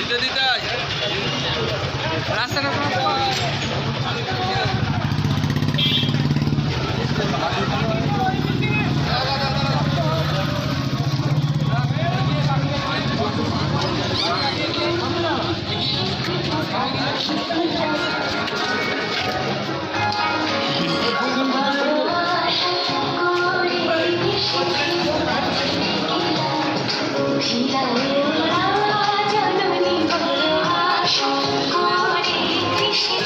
দিতে দিতে রাস্তাটা জননী বড় আশা করে কৃষি